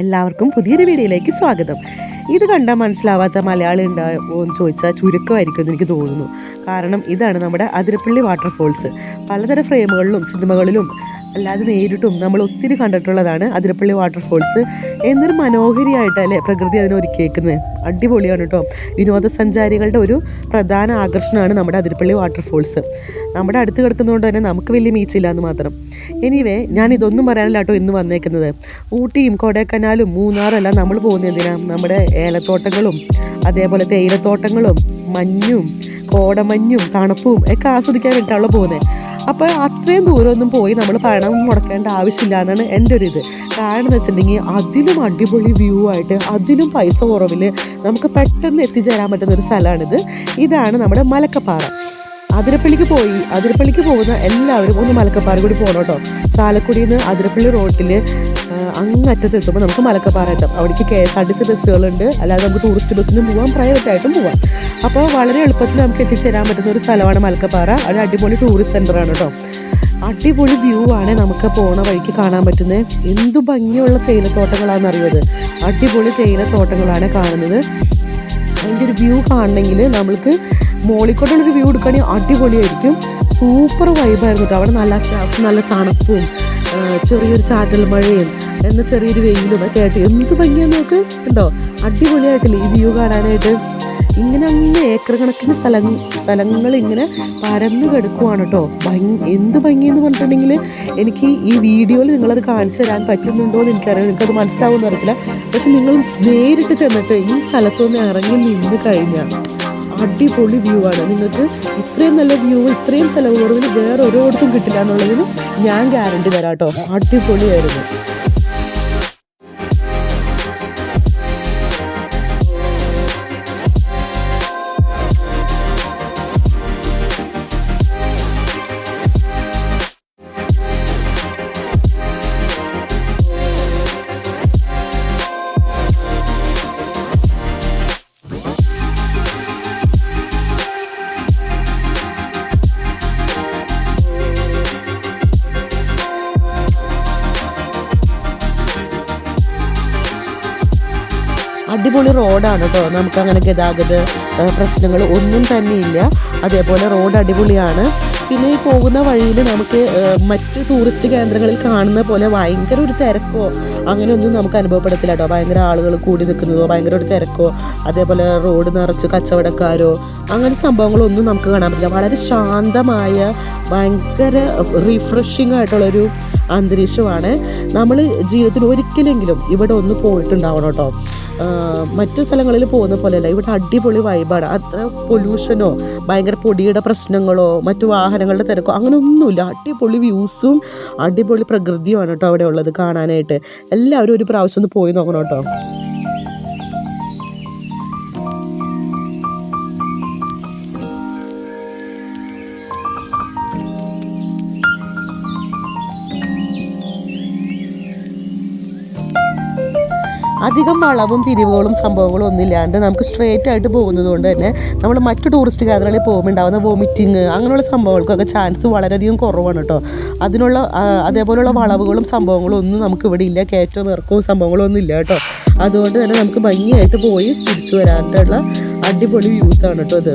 എല്ലാവർക്കും പുതിയൊരു വീഡിയോയിലേക്ക് സ്വാഗതം. ഇത് കണ്ടാൽ മനസ്സിലാവാത്ത മലയാളി ഉണ്ടാവുമോ എന്ന് ചോദിച്ചാൽ ചുരുക്കമായിരിക്കും എന്ന് എനിക്ക് തോന്നുന്നു. കാരണം ഇതാണ് നമ്മുടെ അതിരപ്പള്ളി വാട്ടർഫോൾസ് പലതരം ഫ്രെയിമുകളിലും സിനിമകളിലും അല്ലാതെ നേരിട്ടും നമ്മൾ ഒത്തിരി കണ്ടിട്ടുള്ളതാണ് അതിരപ്പള്ളി വാട്ടർഫോൾസ് എന്നൊരു മനോഹരിയായിട്ടല്ലേ പ്രകൃതി അതിനെ ഒരുക്കിയേക്കുന്നത് അടിപൊളിയാണ് കേട്ടോ. വിനോദസഞ്ചാരികളുടെ ഒരു പ്രധാന ആകർഷണമാണ് നമ്മുടെ അതിരപ്പള്ളി വാട്ടർഫോൾസ് നമ്മുടെ അടുത്ത് കിടക്കുന്നതുകൊണ്ട് തന്നെ നമുക്ക് വലിയ മീച്ചില്ല എന്ന് മാത്രം. എനിവേ ഞാൻ ഇതൊന്നും പറയാനല്ല കേട്ടോ ഇന്ന് വന്നേക്കുന്നത്. ഊട്ടിയും കൊടൈക്കനാലും മൂന്നാറും എല്ലാം നമ്മൾ എന്തിനാ? നമ്മുടെ ഏലത്തോട്ടങ്ങളും അതേപോലെ തേയിലത്തോട്ടങ്ങളും മഞ്ഞും കോടമഞ്ഞും തണുപ്പും ഒക്കെ ആസ്വദിക്കാൻ വേണ്ടിയിട്ടാണല്ലോ പോകുന്നത്. അപ്പോൾ അത്രയും ദൂരമൊന്നും പോയി നമ്മൾ പണം മുടക്കേണ്ട ആവശ്യമില്ല എന്നാണ് എന്റെ ഒരു ഇത്. കാരണം എന്ന് വെച്ചിട്ടുണ്ടെങ്കിൽ അതിലും അടിപൊളി വ്യൂ ആയിട്ട് അതിലും പൈസ കുറവിൽ നമുക്ക് പെട്ടെന്ന് എത്തിച്ചേരാൻ പറ്റുന്ന ഒരു സ്ഥലമാണിത്. ഇതാണ് നമ്മുടെ മലക്കപ്പാറ. അതിരപ്പള്ളിക്ക് പോയി അതിരപ്പള്ളിക്ക് പോകുന്ന എല്ലാവരും ഒന്ന് മലക്കപ്പാറ കൂടി പോകണം കേട്ടോ. ചാലക്കുടിയിൽ നിന്ന് അതിരപ്പള്ളി റോട്ടിൽ അങ്ങറ്റത്ത് എത്തുമ്പോൾ നമുക്ക് മലക്കപ്പാറ എത്താം അവിടേക്ക് K S R T C ബസ്സുകളുണ്ട്. അല്ലാതെ നമുക്ക് ടൂറിസ്റ്റ് ബസ്സിനും പോവാം പ്രൈവറ്റ് ആയിട്ടും പോവാം. അപ്പോൾ വളരെ എളുപ്പത്തിൽ നമുക്ക് എത്തിച്ചേരാൻ പറ്റുന്ന ഒരു സ്ഥലമാണ് മലക്കപ്പാറ. ഒരു അടിപൊളി ടൂറിസ്റ്റ് സെന്ററാണ് കേട്ടോ അടിപൊളി വ്യൂ ആണ് നമുക്ക് പോണ വഴിക്ക് കാണാൻ പറ്റുന്നത് എന്തു ഭംഗിയുള്ള തേയിലത്തോട്ടങ്ങളാണെന്ന് അറിയുന്നത് അടിപൊളി തേയിലത്തോട്ടങ്ങളാണ് കാണുന്നത്. അതിന്റെ ഒരു വ്യൂ കാണണമെങ്കിൽ നമ്മൾക്ക് മോളിക്കോട്ടുള്ളൊരു വ്യൂ എടുക്കുകയാണെങ്കിൽ അടിപൊളിയായിരിക്കും. സൂപ്പർ വൈബായിരുന്നു കേട്ടോ അവിടെ നല്ല നല്ല തണുപ്പും ചെറിയൊരു ചാറ്റൽ മഴയും എന്ന ചെറിയൊരു വെയിലും ഒക്കെ ആയിട്ട് എന്ത് ഭംഗിയാന്ന് നോക്ക്. ഉണ്ടോ അടിപൊളിയായിട്ടില്ലേ ഈ വ്യൂ കാണാനായിട്ട്. ഇങ്ങനെ അങ്ങ് ഏക്കർ കണക്കിന് സ്ഥല സ്ഥലങ്ങൾ ഇങ്ങനെ പരന്നു കിടക്കുവാണ് കേട്ടോ ഭംഗി എന്ത് ഭംഗിയെന്ന് പറഞ്ഞിട്ടുണ്ടെങ്കിൽ എനിക്ക് ഈ വീഡിയോയിൽ നിങ്ങളത് കാണിച്ചു തരാൻ പറ്റുന്നുണ്ടോ എന്ന് എനിക്കറിയാം നിങ്ങൾക്കത് മനസ്സിലാവുമെന്ന് അറിയത്തില്ല. പക്ഷെ നിങ്ങൾ നേരിട്ട് ചെന്നിട്ട് ഈ സ്ഥലത്തൊന്ന് ഇറങ്ങി നിന്ന് കഴിഞ്ഞാൽ അടിപൊളി വ്യൂ ആണ്. നിങ്ങൾക്ക് ഇത്രയും നല്ല വ്യൂ ഇത്രയും ചിലവ് കുറവിൽ വേറെ ഒരിടത്തും കിട്ടില്ല എന്നുള്ളതിന് ഞാൻ ഗ്യാരണ്ടി തരാം കേട്ടോ. അടിപൊളിയായിരുന്നു. അടിപൊളി റോഡാണ് കേട്ടോ നമുക്ക് അങ്ങനെ ഗതാഗത പ്രശ്നങ്ങൾ ഒന്നും തന്നെ ഇല്ല. അതേപോലെ റോഡ് അടിപൊളിയാണ്. പിന്നെ ഈ പോകുന്ന വഴിയിൽ നമുക്ക് മറ്റ് ടൂറിസ്റ്റ് കേന്ദ്രങ്ങളിൽ കാണുന്ന പോലെ ഭയങ്കര ഒരു തിരക്കോ അങ്ങനെയൊന്നും നമുക്ക് അനുഭവപ്പെടത്തില്ല കേട്ടോ ഭയങ്കര ആളുകൾ കൂടി നിൽക്കുന്നതോ ഭയങ്കര ഒരു തിരക്കോ അതേപോലെ റോഡ് നിറച്ച് കച്ചവടക്കാരോ അങ്ങനെ സംഭവങ്ങളൊന്നും നമുക്ക് കാണാൻ പറ്റില്ല. വളരെ ശാന്തമായ ഭയങ്കര റിഫ്രഷിംഗ് ആയിട്ടുള്ളൊരു അന്തരീക്ഷമാണ്. നമ്മൾ ജീവിതത്തിൽ ഒരിക്കലെങ്കിലും ഇവിടെ ഒന്ന് പോയിട്ടുണ്ടാവണം കേട്ടോ. മറ്റു സ്ഥലങ്ങളിൽ പോകുന്ന പോലെയല്ല. ഇവിടെ അടിപൊളി വൈബാണ് അത്ര പൊല്യൂഷനോ ഭയങ്കര പൊടിയുടെ പ്രശ്നങ്ങളോ മറ്റു വാഹനങ്ങളുടെ തിരക്കോ അങ്ങനെ ഒന്നുമില്ല അടിപൊളി വ്യൂസും അടിപൊളി പ്രകൃതിയുമാണ് കേട്ടോ അവിടെ ഉള്ളത് കാണാനായിട്ട്. എല്ലാവരും ഒരു പ്രാവശ്യം ഒന്ന് പോയി നോക്കണം കേട്ടോ. അധികം വളവും തിരിവുകളും സംഭവങ്ങളും ഒന്നുമില്ലാണ്ട് നമുക്ക് സ്ട്രേറ്റ് ആയിട്ട് പോകുന്നത് കൊണ്ട് തന്നെ നമ്മൾ മറ്റു ടൂറിസ്റ്റ് കേന്ദ്രങ്ങളിൽ പോകുമ്പോൾ ഉണ്ടാകുന്ന വോമിറ്റിങ് അങ്ങനെയുള്ള സംഭവങ്ങൾക്കൊക്കെ ചാൻസ് വളരെയധികം കുറവാണ് കേട്ടോ അതിനുള്ള അതേപോലെയുള്ള വളവുകളും സംഭവങ്ങളും ഒന്നും നമുക്ക് ഇവിടെ ഇല്ല. കയറ്റവും ഇറക്കവും സംഭവങ്ങളും ഒന്നും ഇല്ല കേട്ടോ അതുകൊണ്ട് തന്നെ നമുക്ക് ഭംഗിയായിട്ട് പോയി തിരിച്ചു വരാനായിട്ടുള്ള അടിപൊളി വ്യൂസ് ആണ് കേട്ടോ ഇത്.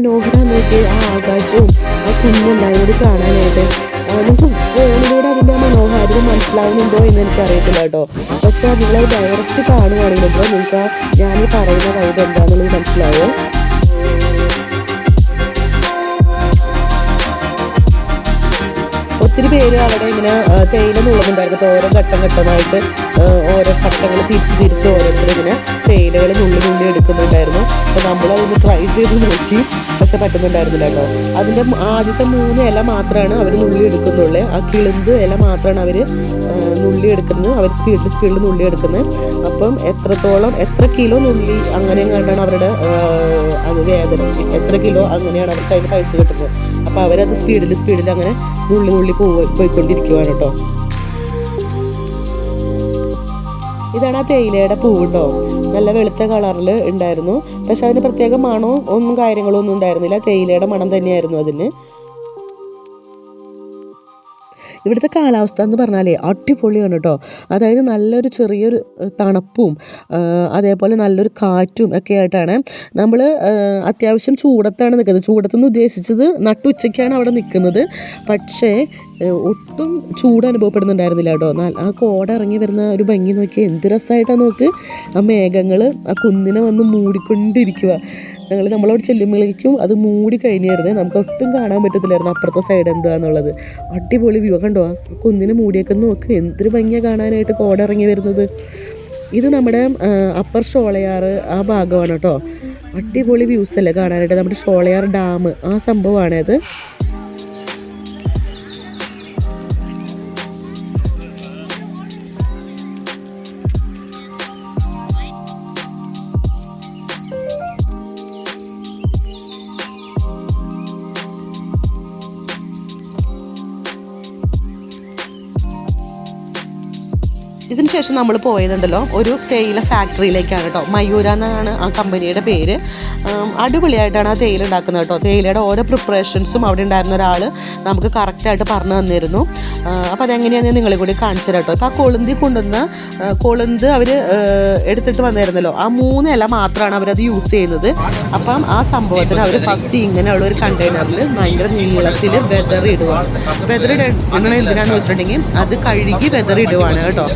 മനോഹരം ആ ആകാശവും ആ കൂടി കാണാനായിട്ട്. നമുക്ക് ഫോണിലൂടെ അതിന്റെ ആ മനോഹാരിത മനസ്സിലാവുന്നുണ്ടോ എന്ന് എനിക്കറിയത്തില്ല കേട്ടോ. പക്ഷെ നിങ്ങൾ ഡയറക്റ്റ് കാണുകയാണെങ്കിൽ നിങ്ങൾക്ക് ഞാൻ പറയുന്ന വൈബ് എന്താണെന്നുള്ളത് മനസ്സിലാവും ഒത്തിരി പേര് അവിടെ ഇങ്ങനെ തേയില നുള്ളുന്നുണ്ടായിരുന്നു ഓരോ ഘട്ടം ഘട്ടമായിട്ട് ഓരോ ഘട്ടങ്ങൾ തിരിച്ച് തിരിച്ച് ഓരോരുത്തർ ഇങ്ങനെ തേയിലകൾ നുള്ളി നുള്ളി എടുക്കുന്നുണ്ടായിരുന്നു. അപ്പോൾ നമ്മളതൊന്ന് ട്രൈ ചെയ്ത് നോക്കി പക്ഷെ പറ്റുന്നുണ്ടായിരുന്നില്ല കേട്ടോ. അതിന്റെ ആദ്യത്തെ മൂന്ന് ഇല മാത്രമാണ് അവർ നുള്ളി എടുക്കുന്നുള്ളൂ. ആ കിളിന്ത് ഇല മാത്രമാണ് അവർ നുള്ളി എടുക്കുന്നത്. അവർ സ്പീഡിൽ സ്പീഡിൽ നുള്ളി എടുക്കുന്നത് അപ്പം എത്രത്തോളം എത്ര കിലോ നുള്ളി അങ്ങനെ കണ്ടാണ് അവരുടെ അത് വേദന. എത്ര കിലോ അങ്ങനെയാണ് അവർക്ക് അതിന് പൈസ കിട്ടുന്നത്. അപ്പോൾ അവരത് സ്പീഡിൽ സ്പീഡിൽ അങ്ങനെ നുള്ളി നുള്ളി പോയി പോയിക്കൊണ്ടിരിക്കുവാണ് കേട്ടോ ഇതാണ് ആ തേയിലയുടെ പൂവ് കേട്ടോ നല്ല വെളുത്ത കളറിൽ ഉണ്ടായിരുന്നു. പക്ഷെ അതിന് പ്രത്യേക മണവും ഒന്നും കാര്യങ്ങളൊന്നും ഉണ്ടായിരുന്നില്ല. തേയിലയുടെ മണം തന്നെയായിരുന്നു അതിന്. ഇവിടുത്തെ കാലാവസ്ഥ എന്ന് പറഞ്ഞാലേ അടിപൊളിയാണ് കേട്ടോ. അതായത് നല്ലൊരു ചെറിയൊരു തണുപ്പും അതേപോലെ നല്ലൊരു കാറ്റും ഒക്കെ ആയിട്ടാണ് നമ്മൾ അത്യാവശ്യം ചൂടത്താണ് നിൽക്കുന്നത് ചൂടത്തെന്ന് ഉദ്ദേശിച്ചത് നട്ടുച്ചയ്ക്കാണ് അവിടെ നിൽക്കുന്നത് പക്ഷേ ഒട്ടും ചൂട് അനുഭവപ്പെടുന്നുണ്ടായിരുന്നില്ല കേട്ടോ. എന്നാൽ ആ കോട ഇറങ്ങി വരുന്ന ഒരു ഭംഗി നോക്കി എന്ത് രസമായിട്ടാണ് നോക്ക്. ആ മേഘങ്ങൾ ആ കുന്നിനെ വന്ന് മൂടിക്കൊണ്ടിരിക്കുക ഞങ്ങൾ നമ്മളോട് ചെല്ലുമ്പോഴേക്കും അത് മൂടി കഴിഞ്ഞായിരുന്നേ നമുക്ക് ഒട്ടും കാണാൻ പറ്റത്തില്ലായിരുന്നു അപ്പുറത്തെ സൈഡ് എന്താന്നുള്ളത് അടിപൊളി വ്യൂ കണ്ടോ? ആ കുന്നിനെ മൂടിയൊക്കെ നോക്ക്. എന്തൊരു ഭംഗിയാണ് കാണാനായിട്ട് കോട ഇറങ്ങി വരുന്നത്. ഇത് നമ്മുടെ അപ്പർ ഷോളയാറ് ആ ഭാഗമാണ് കേട്ടോ. അടിപൊളി വ്യൂസ് അല്ലേ കാണാനായിട്ട്. നമ്മുടെ ഷോളയാർ ഡാം ആ സംഭവമാണത്. ഇതിനുശേഷം നമ്മൾ പോയതുണ്ടല്ലോ ഒരു തേയില ഫാക്ടറിയിലേക്കാണ് കേട്ടോ. മയൂര എന്നാണ് ആ കമ്പനിയുടെ പേര്. അടിപൊളിയായിട്ടാണ് ആ തേയില ഉണ്ടാക്കുന്നത് കേട്ടോ. തേയിലയുടെ ഓരോ പ്രിപ്പറേഷൻസും അവിടെ ഉണ്ടായിരുന്ന ഒരാൾ നമുക്ക് കറക്റ്റായിട്ട് പറഞ്ഞു തന്നിരുന്നു. അപ്പോൾ അതെങ്ങനെയാണെന്ന് നിങ്ങളെ കൂടി കാണിച്ചു കേട്ടോ. ഇപ്പോൾ ആ കൊളുന്തി കൊണ്ടുവന്ന കൊളുന്ത് അവർ എടുത്തിട്ട് വന്നിരുന്നല്ലോ. ആ മൂന്ന് ഇല മാത്രമാണ് അവരത് യൂസ് ചെയ്യുന്നത്. അപ്പം ആ സംഭവത്തിന് അവർ ഫസ്റ്റ് ഇങ്ങനെയുള്ള ഒരു കണ്ടെയ്നറിൽ ഭയങ്കര നീളത്തിൽ വെതറി ഇടുവാണ്. വെതറി ഇടണ എന്തിനാന്ന് വെച്ചിട്ടുണ്ടെങ്കിൽ അത് കഴുകി വെതർ ഇടുവാണ് കേട്ടോ.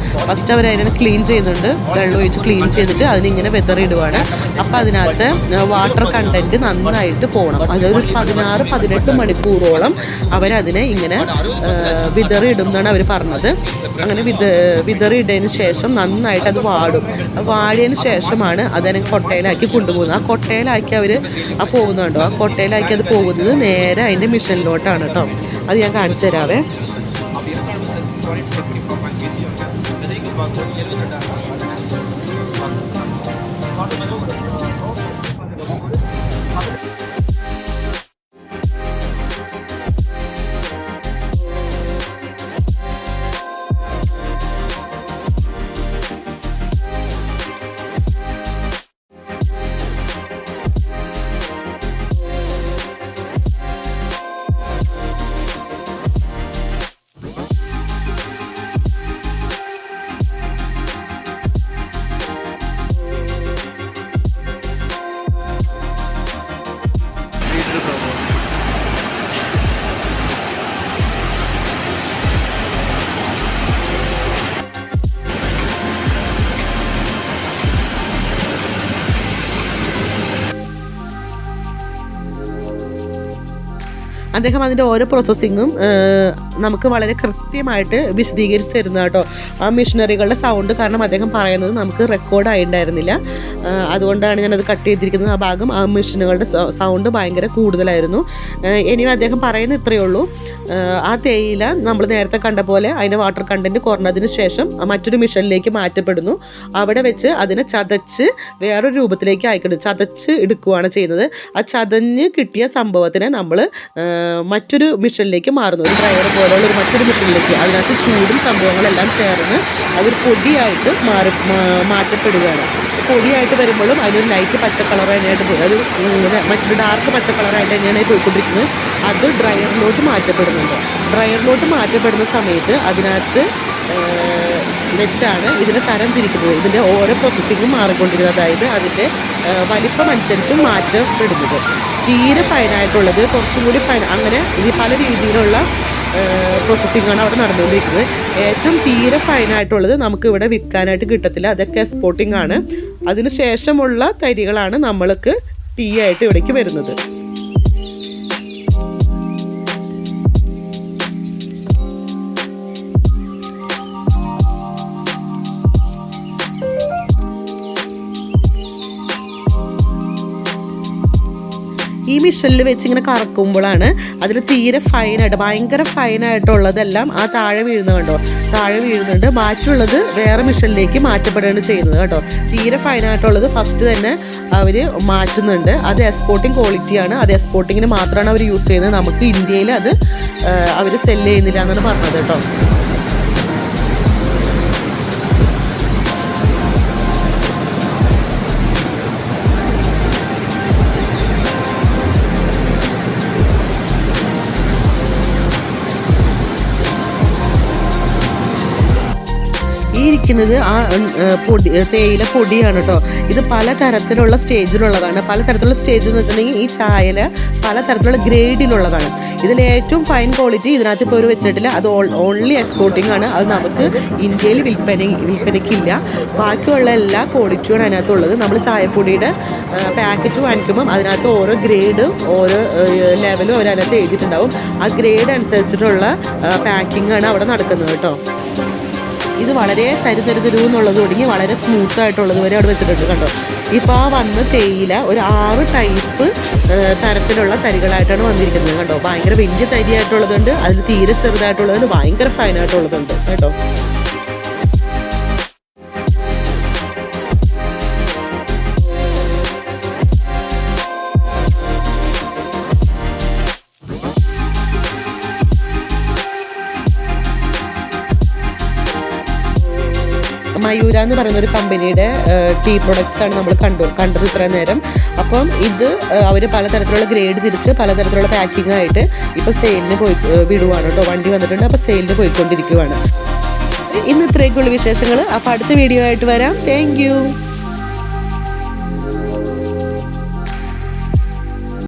ഫസ്റ്റ് അവർ അതിനെ ക്ലീൻ ചെയ്യുന്നുണ്ട് വെള്ളം ഒഴിച്ച് ക്ലീൻ ചെയ്തിട്ട് അതിനിങ്ങനെ വെതറിയിടുവാണ്. അപ്പം അതിനകത്ത് വാട്ടർ കണ്ടന്റ് നന്നായിട്ട് പോകണം അതൊരു പതിനാറ് പതിനെട്ട് മണിക്കൂറോളം അവരതിനെ ഇങ്ങനെ വിതറി ഇടും എന്നാണ് അവർ പറഞ്ഞത്. അങ്ങനെ വിത വിതറി ഇട്ടതിന് ശേഷം നന്നായിട്ട് അത് വാടും. വാടിയതിന് ശേഷമാണ് അതിനെ കൊട്ടയിലാക്കി കൊണ്ടുപോകുന്നത്. ആ കൊട്ടയിലാക്കി അവർ ആ പോകുന്നുണ്ടോ? ആ കൊട്ടയിലാക്കി അത് പോകുന്നത് നേരെ അതിന്റെ മിഷനിലോട്ടാണ് കേട്ടോ. അത് ഞാൻ കാണിച്ചു തരാവേ. about 30 years or. അദ്ദേഹം അതിന്റെ ഓരോ പ്രോസസ്സിങ്ങും നമുക്ക് വളരെ കൃത്യമായിട്ട് വിശദീകരിച്ച് തരുന്ന കേട്ടോ. ആ മിഷനറികളുടെ സൗണ്ട് കാരണം അദ്ദേഹം പറയുന്നത് നമുക്ക് റെക്കോർഡ് ആയിട്ടുണ്ടായിരുന്നില്ല. അതുകൊണ്ടാണ് ഞാനത് കട്ട് ചെയ്തിരിക്കുന്നത്. ആ ഭാഗം ആ മെഷീനുകളുടെ സൗണ്ട് ഭയങ്കര കൂടുതലായിരുന്നു. ഇനി അദ്ദേഹം പറയുന്നത് ഇത്രയേ ഉള്ളൂ. ആ, തേയില നമ്മൾ നേരത്തെ കണ്ട പോലെ അതിന്റെ വാട്ടർ കണ്ടന്റ് കുറഞ്ഞതിന് ശേഷം മറ്റൊരു മിഷനിലേക്ക് മാറ്റപ്പെടുന്നു. അവിടെ വെച്ച് അതിനെ ചതച്ച് വേറൊരു രൂപത്തിലേക്ക് അയക്കണം ചതച്ച് എടുക്കുകയാണ് ചെയ്യുന്നത്. ആ ചതഞ്ഞ് കിട്ടിയ സംഭവത്തിനെ നമ്മൾ മറ്റൊരു മിഷനിലേക്ക് മാറുന്നു. ഒരു ഡ്രൈവർ പോലെയുള്ള ഒരു മറ്റൊരു മിഷനിലേക്ക് അതിനകത്ത് ചൂടും സംഭവങ്ങളെല്ലാം ചേർന്ന് അതൊരു പൊടിയായിട്ട് മാറി മാറ്റപ്പെടുകയാണ്. പൊടിയായിട്ട് വരുമ്പോഴും അതിനൊരു ലൈറ്റ് പച്ച കളർ തന്നെയായിട്ട് പോയി അത് മറ്റൊരു ഡാർക്ക് പച്ച കളറായിട്ട് തന്നെയാണ് പോയിക്കൊണ്ടിരിക്കുന്നത്. അത് ഡ്രയറിലോട്ട് മാറ്റപ്പെടുന്നുണ്ട്. ഡ്രയറിലോട്ട് മാറ്റപ്പെടുന്ന സമയത്ത് അതിനകത്ത് വെച്ചാണ് ഇതിനെ തരം തിരിക്കുന്നത്. ഇതിന്റെ ഓരോ പ്രോസസ്സിങ്ങും മാറിക്കൊണ്ടിരിക്കുന്നത്. അതായത് അതിന്റെ വലിപ്പം അനുസരിച്ച് മാറ്റപ്പെടുന്നത്. തീരെ ഫൈനായിട്ടുള്ളത് കുറച്ചും കൂടി ഫൈൻ അങ്ങനെ ഇത് പല രീതിയിലുള്ള പ്രോസസ്സിംഗ് ആണ് അവിടെ നടന്നുകൊണ്ടിരിക്കുന്നത്. ഏറ്റവും തീരെ ഫൈനായിട്ടുള്ളത് നമുക്ക് ഇവിടെ വിൽക്കാനായിട്ട് കിട്ടത്തില്ല. അതൊക്കെ എക്സ്പോർട്ടിംഗ് ആണ്. അതിനുശേഷമുള്ള തരികളാണ് നമ്മൾക്ക് ടീ ആയിട്ട് ഇവിടേക്ക് വരുന്നത്. ഈ മിഷനിൽ വെച്ച് ഇങ്ങനെ കറക്കുമ്പോഴാണ് അതിൽ തീരെ ഫൈനായിട്ട് ഭയങ്കര ഫൈനായിട്ടുള്ളതെല്ലാം ആ താഴെ വീഴുന്നത് കണ്ടോ? താഴെ വീഴുന്നുണ്ട്. ബാക്കിയുള്ളത് വേറെ മിഷനിലേക്ക് മാറ്റപ്പെടുകയാണ് ചെയ്യുന്നത് കേട്ടോ. തീരെ ഫൈനായിട്ടുള്ളത് ഫസ്റ്റ് തന്നെ അവർ മാറ്റുന്നുണ്ട്. അത് എക്സ്പോർട്ടിങ് ക്വാളിറ്റിയാണ് അത് എക്സ്പോർട്ടിങ്ങിന് മാത്രമാണ് അവർ യൂസ് ചെയ്യുന്നത്. നമുക്ക് ഇന്ത്യയിൽ അത് അവർ സെല്ല് ചെയ്യുന്നില്ല എന്നാണ് പറഞ്ഞത് കേട്ടോ. ഇരിക്കുന്നത് ആ പൊടി തേയില പൊടിയാണ് കേട്ടോ ഇത് പല തരത്തിലുള്ള സ്റ്റേജിലുള്ളതാണ്. പല തരത്തിലുള്ള സ്റ്റേജ് എന്ന് വെച്ചിട്ടുണ്ടെങ്കിൽ ഈ ചായല പല തരത്തിലുള്ള ഗ്രേഡിലുള്ളതാണ്. ഇതിൽ ഏറ്റവും ഫൈൻ ക്വാളിറ്റി ഇതിനകത്ത് ഇപ്പോൾ ഒരു വെച്ചിട്ടില്ല. അത് ഓൺലി എക്സ്പോർട്ടിംഗ് ആണ്. അത് നമുക്ക് ഇന്ത്യയിൽ വിൽപ്പന വിൽപ്പനയ്ക്കില്ല. ബാക്കിയുള്ള എല്ലാ ക്വാളിറ്റിയും അതിനകത്തുള്ളത്. നമ്മൾ ചായപ്പൊടിയുടെ പാക്കറ്റ് വാങ്ങിക്കുമ്പം അതിനകത്ത് ഓരോ ഗ്രേഡും ഓരോ ലെവലും അവരതിനകത്ത് എഴുതിയിട്ടുണ്ടാവും. ആ ഗ്രേഡ് അനുസരിച്ചിട്ടുള്ള പാക്കിംഗ് ആണ് അവിടെ നടക്കുന്നത് കേട്ടോ ഇത് വളരെ തരുതരുതരു എന്നുള്ളത് തുടങ്ങി വളരെ സ്മൂത്ത് ആയിട്ടുള്ളത് വരെ അവിടെ വെച്ചിട്ടുണ്ട് കണ്ടോ? ഇപ്പോൾ ആ വന്ന തേയില ഒരു ആറ് ടൈപ്പ് തരത്തിലുള്ള തരികളായിട്ടാണ് വന്നിരിക്കുന്നത് കണ്ടോ? ഭയങ്കര വലിയ തരിയായിട്ടുള്ളതുണ്ട് അതിൽ തീരെ ചെറുതായിട്ടുള്ളതുണ്ട് ഭയങ്കര ഫൈനായിട്ടുള്ളതുണ്ട് കേട്ടോ. മയൂര എന്ന് പറയുന്ന ഒരു കമ്പനിയുടെ ടീ പ്രൊഡക്ട്സ് ആണ് നമ്മൾ കണ്ടു കണ്ടത് ഇത്രയും നേരം. അപ്പം ഇത് അവർ പലതരത്തിലുള്ള ഗ്രേഡ് തിരിച്ച് പലതരത്തിലുള്ള പാക്കിംഗ് ആയിട്ട് ഇപ്പോൾ സെയിലിന് പോയി വിടുവാണ് കേട്ടോ. വണ്ടി വന്നിട്ടുണ്ട് അപ്പോൾ സെയിലിന് പോയിക്കൊണ്ടിരിക്കുവാണ്. ഇന്ന് ഇത്രയൊക്കെയുള്ള വിശേഷങ്ങൾ അപ്പോൾ അടുത്ത വീഡിയോ ആയിട്ട് വരാം. താങ്ക്